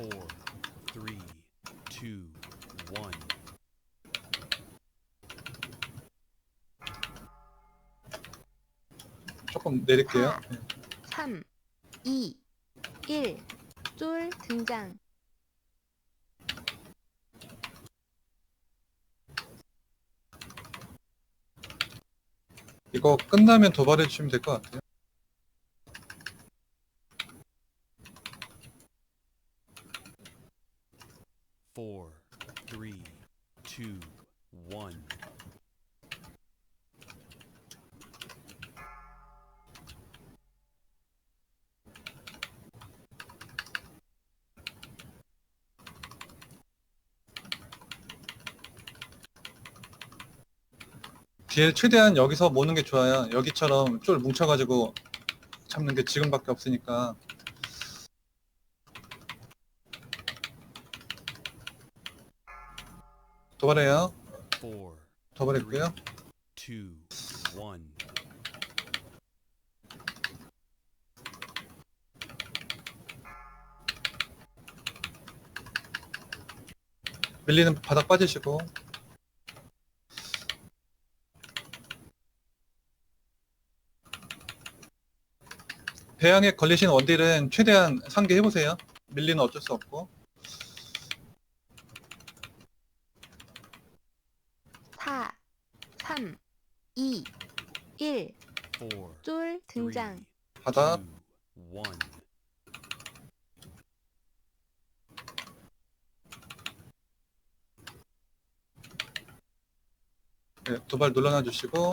four, three, two, one. 조금 내릴게요. 하. 네. 3, 2, 1. 쫄 등장. 이거 끝나면 도발해 주시면 될 것 같아요. Four, three, two, one. 뒤에 최대한 여기서 모는 게 좋아요. 여기처럼 쫄 뭉쳐가지고 잡는 게 지금밖에 없으니까. 도발해요. Four, 도발했고요. two, one. 밀리는 바닥 빠지시고. 배양에 걸리신 원딜은 최대한 상계해보세요. 밀리는 어쩔 수 없고. 4, 3, 2, 1. Four, 쫄 등장. two, one. 네, 도발 눌러놔 주시고.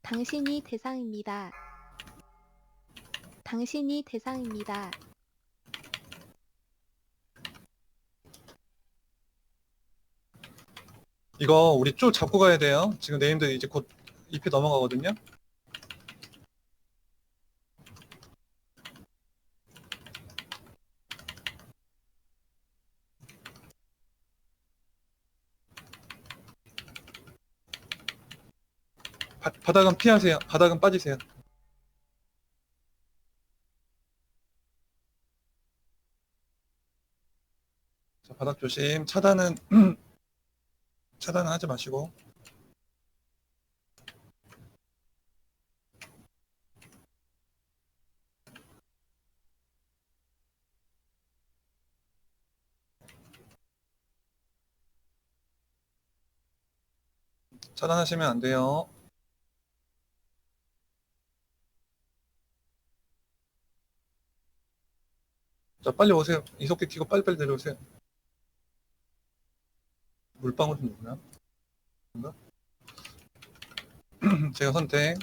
당신이 대상입니다. 당신이 대상입니다. 이거 우리 쫄 잡고 가야 돼요. 지금 네임들 이제 곧 잎이 넘어가거든요. 바, 바닥은 피하세요. 바닥은 빠지세요. 자, 바닥 조심. 차단은 차단은 하지 마시고. 차단하시면 안 돼요. 자, 빨리 오세요. 이속기 키고 빨리빨리 내려오세요. 물방울 좀 누구나? 뭔가? 제가 선택.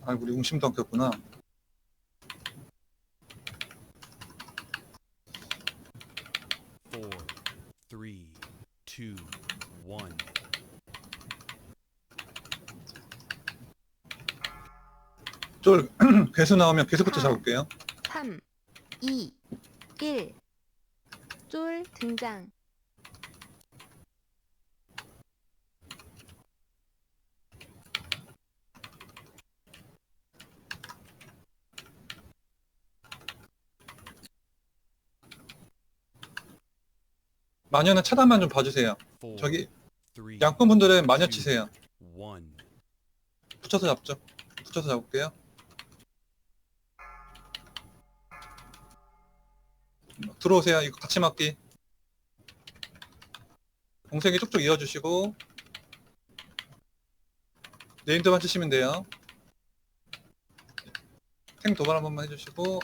아, 우리 웅심도 안 꼈구나. Four, three, two, one. 쫄, 괴수 나오면 괴수부터 하. 잡을게요. 3, 2, 1. 쫄 등장. 마녀는 차단만 좀 봐주세요. 저기 양꾼분들은 마녀 치세요. 붙여서 잡죠. 붙여서 잡을게요. 들어오세요. 이거 같이 맞기. 공색이 쭉쭉 이어주시고 네임드만 치시면 돼요. 탱 도발 한 번만 해주시고